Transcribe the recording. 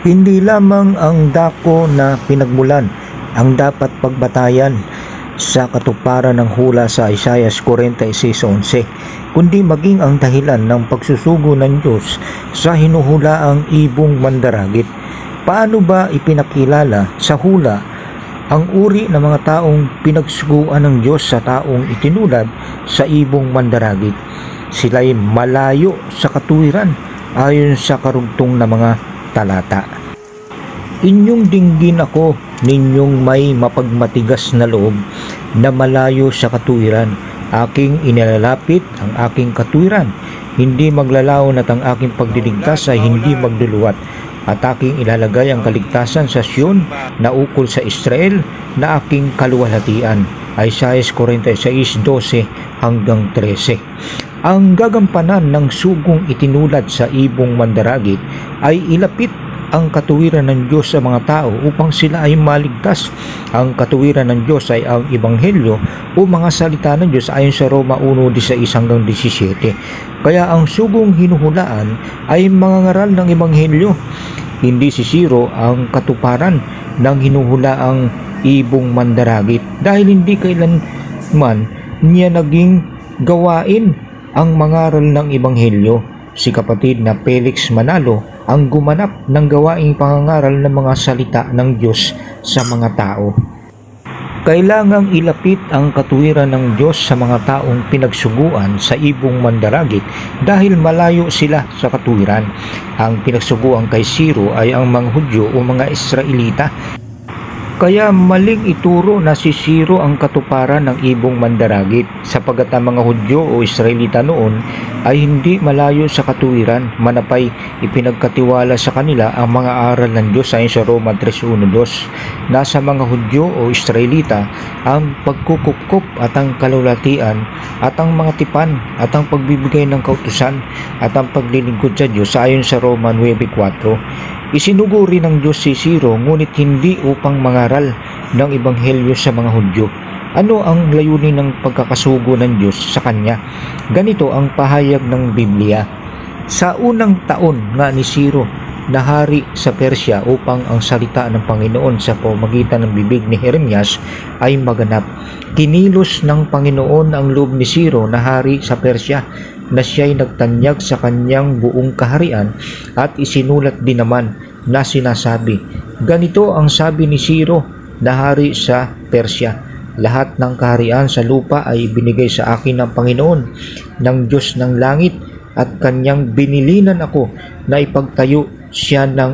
Hindi lamang ang dako na pinagmulan ang dapat pagbatayan sa katuparan ng hula sa Isaiah 46.11, kundi maging ang dahilan ng pagsusugo ng Diyos sa hinuhulaang ibong mandaragit. Paano ba ipinakilala sa hula ang uri ng mga taong pinagsuguan ng Diyos sa taong itinulad sa ibong mandaragit? Sila'y malayo sa katuwiran ayon sa karugtong na mga talata. Inyong dinggin ako ninyong may mapagmatigas na loob na malayo sa katuwiran. Aking inilalapit ang aking katuwiran. Hindi maglalaon at ang aking pagdiligtas ay hindi magluluwat. At aking ilalagay ang kaligtasan sa Sion na ukol sa Israel na aking kaluwalhatian. Isaiah 46:12 hanggang 13. Ang gagampanan ng sugong itinulad sa ibong mandaragit ay ilapit ang katuwiran ng Diyos sa mga tao upang sila ay maligtas. Ang katuwiran ng Diyos ay ang Ebanghelyo o mga salita ng Diyos ayon sa Roma 1.16 hanggang 17. Kaya ang sugong hinuhulaan ay mga ngaral ng Ebanghelyo. Hindi sisiro ang katuparan ng hinuhulaang ibong mandaragit dahil hindi kailanman niya naging gawain ang mangaral ng Ebanghelyo. Si kapatid na Felix Manalo ang gumanap ng gawaing pangangaral ng mga salita ng Diyos sa mga tao. Kailangang ilapit ang katuwiran ng Diyos sa mga taong pinagsuguan sa ibong mandaragit dahil malayo sila sa katuwiran. Ang pinagsuguan kay Siro ay ang mga Hudyo o mga Israelita kaya maling ituro na si Siro ang katuparan ng ibong mandaragit sapagat ang mga Hudyo o Israelita noon ay hindi malayo sa katuwiran. Manapay ipinagkatiwala sa kanila ang mga aral ng Diyos ayon sa Roma 3.1.2 Nasa mga Hudyo o Israelita ang pagkukukup at ang kalulatian at ang mga tipan at ang pagbibigay ng kautusan at ang paglilingkod sa Diyos ayon sa Roma 9.4 Isinuguri ng Diyos si Siro ngunit hindi upang mangaral ng Ebanghelyo sa mga Hudyo. Ano ang layunin ng pagkakasugo ng Diyos sa Kanya? Ganito ang pahayag ng Biblia. Sa unang taon nga ni Siro na hari sa Persya upang ang salita ng Panginoon sa pamagitan ng bibig ni Jeremias ay maganap. Kinilos ng Panginoon ang loob ni Siro na hari sa Persya na siya'y nagtanyag sa kanyang buong kaharian at isinulat din naman na sinasabi, Ganito ang sabi ni Siro na hari sa Persya, lahat ng kaharian sa lupa ay binigay sa akin ng Panginoon, ng Diyos ng langit, at kanyang binilinan ako na ipagtayo siya ng